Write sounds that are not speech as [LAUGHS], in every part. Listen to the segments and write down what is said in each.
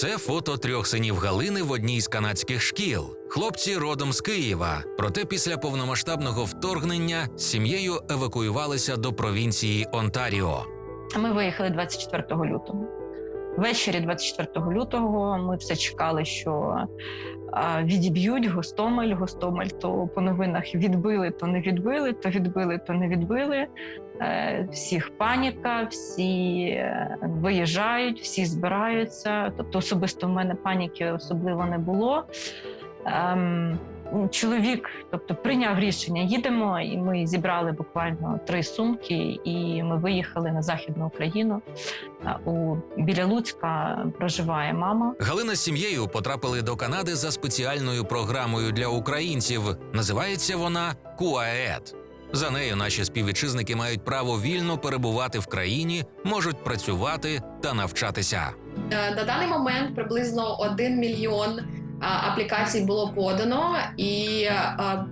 Це фото трьох синів Галини в одній з канадських шкіл. Хлопці родом з Києва. Проте після повномасштабного вторгнення з сім'єю евакуювалися до провінції Онтаріо. Ми виїхали 24 лютого. Ввечері 24 лютого ми все чекали, що відіб'ють Гостомель. Гостомель то по новинах відбили, то не відбили, то відбили, то не відбили. Е, Всіх паніка, всі е, виїжджають, всі збираються. Тобто, особисто в мене паніки особливо не було. Чоловік, тобто, прийняв рішення, їдемо, і ми зібрали буквально три сумки, і ми виїхали на західну Україну. У біля Луцька проживає мама. Галина з сім'єю потрапили до Канади за спеціальною програмою для українців. Називається вона КУАЕД. За нею наші співвітчизники мають право вільно перебувати в країні, можуть працювати та навчатися. Е, На даний момент приблизно 1 мільйон аплікацій було подано, і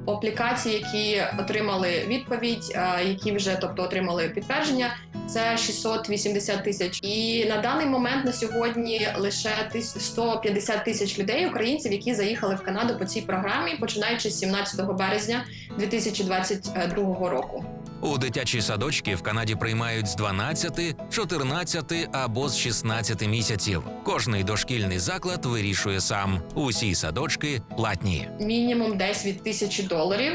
аплікації, які отримали відповідь, які вже тобто отримали підтвердження, це 680 тисяч. І на даний момент на сьогодні лише тис- 150 тисяч людей, українців, які заїхали в Канаду по цій програмі, починаючи з 17 березня 2022 року. У дитячі садочки в Канаді приймають з 12, 14 або з 16 місяців. Кожний дошкільний заклад вирішує сам. Усі садочки платні. мінімум десь від тисячі доларів.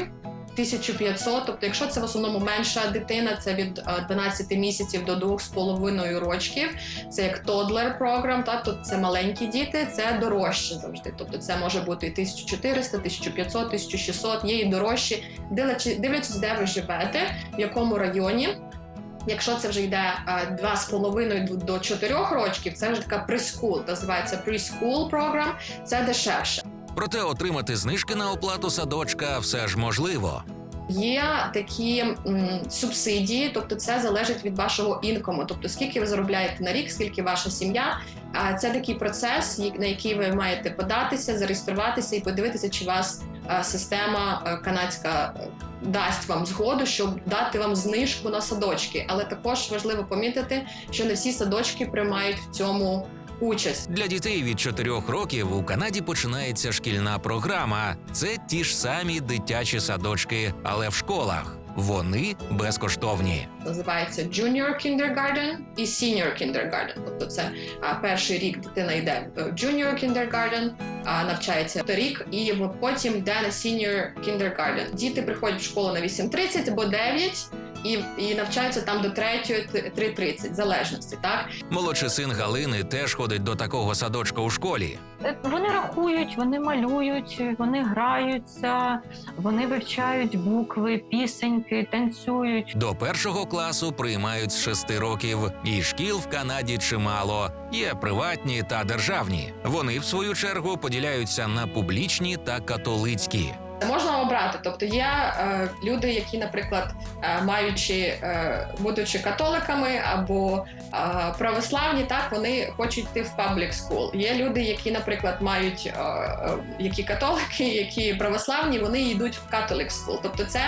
1500, тобто, якщо це в основному менша дитина, це від е, 12 місяців до 2,5 рочків. Це як тодлер програм, так тобто це маленькі діти, це дорожче завжди. Тобто це може бути і 1400, 1500, 1600, є і дорожчі, дивлячись, де ви живете, в якому районі. Якщо це вже йде е, 2,5 до 4 років, це вже така прескул, називається preschool програм, це дешевше. Проте отримати знижки на оплату садочка все ж можливо. Є такі м, субсидії, тобто це залежить від вашого інкому, тобто скільки ви заробляєте на рік, скільки ваша сім'я. А це такий процес, на який ви маєте податися, зареєструватися і подивитися, чи вас система е, канадська е, дасть вам згоду, щоб дати вам знижку на садочки. Але також важливо помітити, що не всі садочки приймають в цьому участь. Для дітей від 4 років у Канаді починається шкільна програма. Це ті ж самі дитячі садочки, але в школах. Вони безкоштовні. називається Junior Kindergarten і Senior Kindergarten. Тобто це перший рік дитина йде в Junior Kindergarten, навчається рік, і потім йде на Senior Kindergarten. Діти приходять в школу на 8.30 або 9 і, і навчаються там до 3 3.30, в залежності, так? Молодший син Галини теж ходить до такого садочка у школі. Е, Вони рахують, вони малюють, вони граються, вони вивчають букви, пісеньки, танцюють. До першого класу приймають з 6 років, і шкіл в Канаді чимало. Є приватні та державні. Вони, в свою чергу, поділяються на публічні та католицькі. Можна обрати, тобто є е, люди, які, наприклад, е, маючи, е, будучи католиками або е, православні, так вони хочуть йти в паблік school. Є люди, які, наприклад, мають е, е, які католики, [LAUGHS] які православні, вони йдуть в католик school. Тобто, це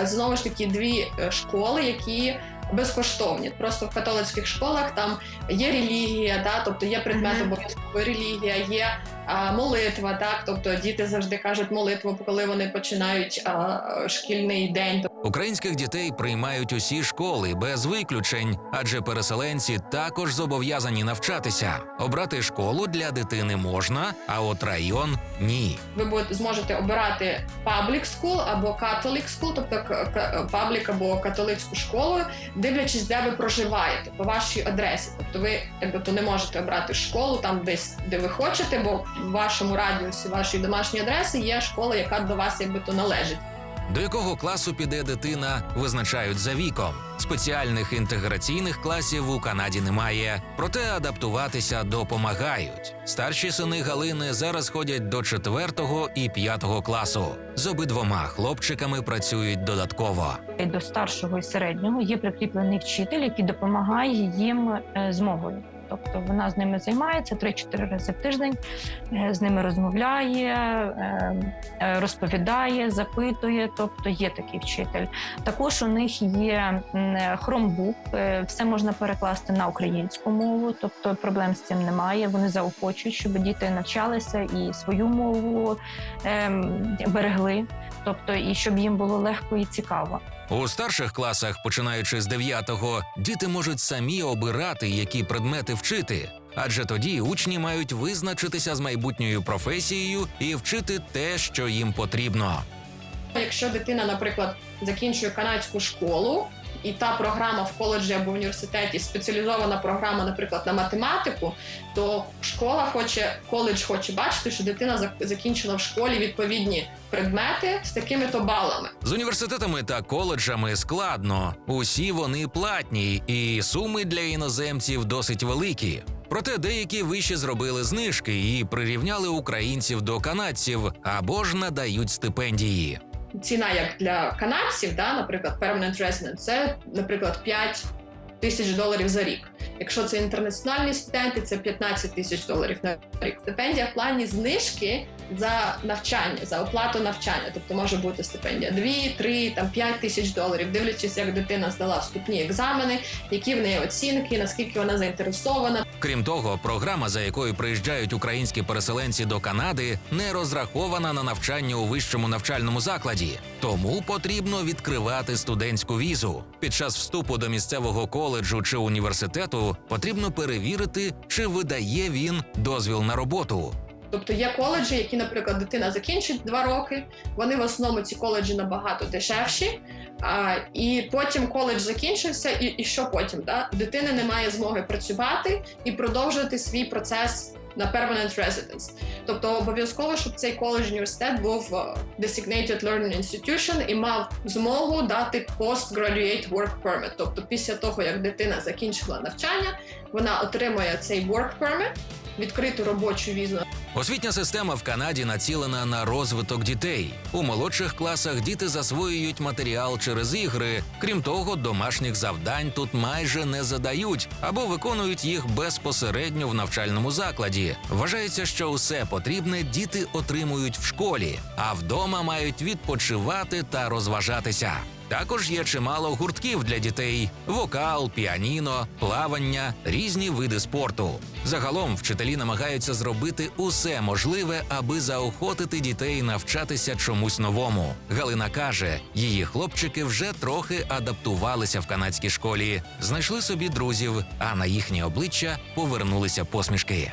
е, знову ж таки дві е, школи, які безкоштовні. Просто в католицьких школах там є релігія, да, тобто є предмет обов'язково релігія, є молитва, так тобто діти завжди кажуть молитву, коли вони починають а, шкільний день. Українських дітей приймають усі школи без виключень, адже переселенці також зобов'язані навчатися. Обрати школу для дитини можна, а от район ні. Ви зможете обирати public school або catholic school, тобто к- к- або католицьку школу, дивлячись, де ви проживаєте по вашій адресі. Тобто ви якби то не можете обрати школу там десь, де ви хочете, бо в вашому радіусі вашої домашньої адреси є школа, яка до вас якби то належить. До якого класу піде дитина, визначають за віком. Спеціальних інтеграційних класів у Канаді немає, проте адаптуватися допомагають. Старші сини Галини зараз ходять до 4 і 5 класу. З обидвома хлопчиками працюють додатково. До старшого і середнього є прикріплений вчитель, який допомагає їм е, з мовою. Тобто вона з ними займається 3-4 рази в тиждень, е, з ними розмовляє, е, е, розповідає, запитує. Тобто є такий вчитель. Також у них є е, все можна перекласти на українську мову, тобто проблем з цим немає. Вони заохочують, щоб діти навчалися і свою мову ем, берегли, тобто і щоб їм було легко і цікаво. У старших класах, починаючи з 9-го, діти можуть самі обирати, які предмети вчити. Адже тоді учні мають визначитися з майбутньою професією і вчити те, що їм потрібно. Якщо дитина, наприклад, закінчує канадську школу, і та програма в коледжі або університеті спеціалізована програма, наприклад, на математику, то школа хоче, коледж хоче бачити, що дитина закінчила в школі відповідні предмети з такими то балами. З університетами та коледжами складно. Усі вони платні, і суми для іноземців досить великі. Проте деякі виші зробили знижки і прирівняли українців до канадців або ж надають стипендії. Ціна як для канадців, да, наприклад, permanent resident, це, наприклад, 5 тисяч доларів за рік. Якщо це інтернаціональні студенти, це 15 тисяч доларів на рік. Стипендія в плані знижки за навчання, за оплату навчання. Тобто може бути стипендія 2, 3, там 5 тисяч доларів, дивлячись, як дитина здала вступні екзамени, які в неї оцінки, наскільки вона заінтересована. Крім того, програма, за якою приїжджають українські переселенці до Канади, не розрахована на навчання у вищому навчальному закладі, тому потрібно відкривати студентську візу. Під час вступу до місцевого коледжу чи університету потрібно перевірити, чи видає він дозвіл на роботу. Тобто є коледжі, які, наприклад, дитина закінчить два роки. Вони в основному ці коледжі набагато дешевші. А, і потім коледж закінчився, і, і що потім? Да? Дитина дитини немає змоги працювати і продовжувати свій процес на permanent residence. Тобто обов'язково, щоб цей коледж університет був е, designated learning institution і мав змогу дати postgraduate work permit. Тобто, після того як дитина закінчила навчання, вона отримує цей work permit, відкриту робочу візу Освітня система в Канаді націлена на розвиток дітей. У молодших класах діти засвоюють матеріал через ігри. Крім того, домашніх завдань тут майже не задають або виконують їх безпосередньо в навчальному закладі. Вважається, що усе потрібне діти отримують в школі, а вдома мають відпочивати та розважатися. Також є чимало гуртків для дітей: вокал, піаніно, плавання, різні види спорту. Загалом вчителі намагаються зробити усе можливе, аби заохотити дітей навчатися чомусь новому. Галина каже, її хлопчики вже трохи адаптувалися в канадській школі, знайшли собі друзів, а на їхні обличчя повернулися посмішки.